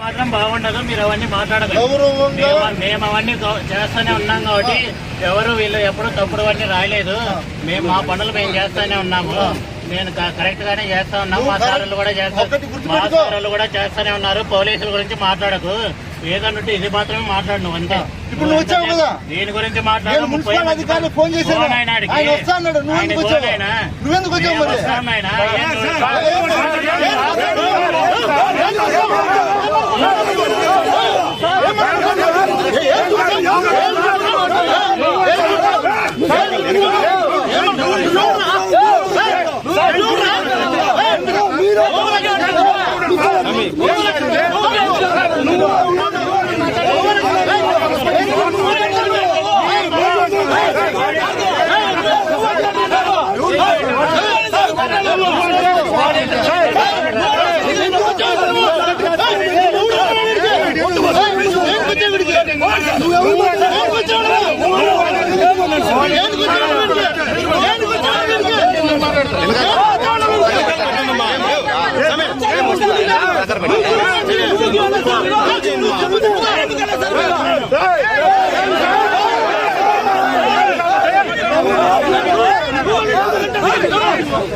మాత్రం బాగుండదు మీరు అవన్నీ గౌరవంగా మేము- అవన్నీ చేస్తూనే ఉన్నాం కాబట్టి ఎవరు వీళ్ళు ఎప్పుడు తప్పుడు అవన్నీ రాయలేదు. మేము మా పనులు మేము చేస్తూనే ఉన్నాము. నేను కరెక్ట్ గానే చేస్తా ఉన్నాం. మా సార్లు కూడా చేస్తా ఒకటి మా. సార్లు కూడా చేస్తూనే ఉన్నారు. పోలీసుల గురించి మాట్లాడకు. ఏదన్నట్టు ఇది మాత్రమే మాట్లాడు నువ్వు అంతే. ఇప్పుడు నువ్వు వచ్చావు కదా? దీని గురించి మాట్లాడు. మున్సిపల్ ఫోన్ చేశాను. ఆయన వచ్చావు? నువ్వెందుకు వచ్చావు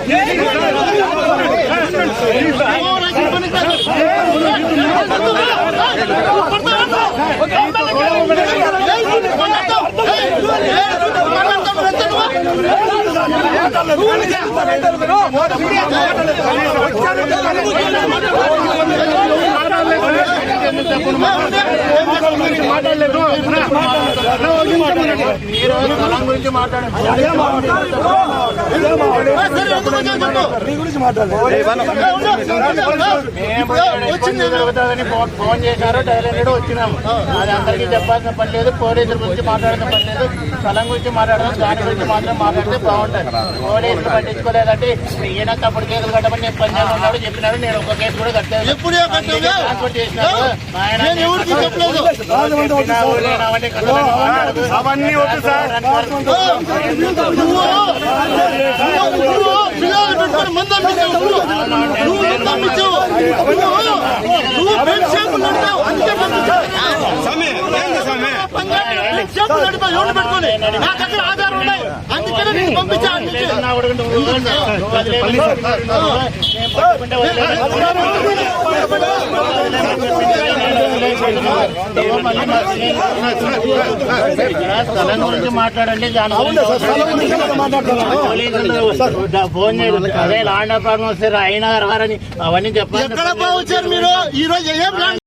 Yeah, మరి ఈ రోజు పొలం గురించి మాట్లాడు మేము ఇబ్బంది జరుగుతుందని ఫోన్ ఫోన్ చేశారు డైరెక్ట్ వచ్చినాము అది అందరికీ చెప్పాల్సిన పని లేదు పోలీసుల గురించి మాట్లాడాల్సిన పని లేదు స్థలం గురించి మాట్లాడడం దాని గురించి మాత్రం మాట్లాడితే బాగుంటుంది పోలీసులు పట్టించుకోలేదంటే ఈయన తప్పుడు కేసులు కట్టమని నేను పని ఉన్నాడు చెప్పినాడు నేను ఒక కేసు కూడా కట్టాను ఎప్పుడే? ట్రాన్స్పోర్ట్ చేసినాడు ఆయన. అవన్నీ వద్దు సార్ పిల్లలు పెట్టుకొని మందు అమ్మించావు నువ్వు. నువ్వు మందు నువ్వు నువ్వు బెల్ట్ అంతే పంపించావు బెల్ట్ ఎవరు పెట్టుకొని నాకు అక్కడ ఆధారం ఉన్నాయి అందుకనే నేను పంపించా అందుకే. లేదన్నా కూడా నువ్వు నువ్వు వదిలేదు. నేను పట్టుకుంటే వదిలేదు. స్థలం గురించి మాట్లాడండి. ఫోన్ చేయండి అదే లాండ్ ప్రాబ్లం వస్తే అయినా రారని అవన్నీ చెప్పాలి ఎక్కడ మీరు ఈ రోజు ఏం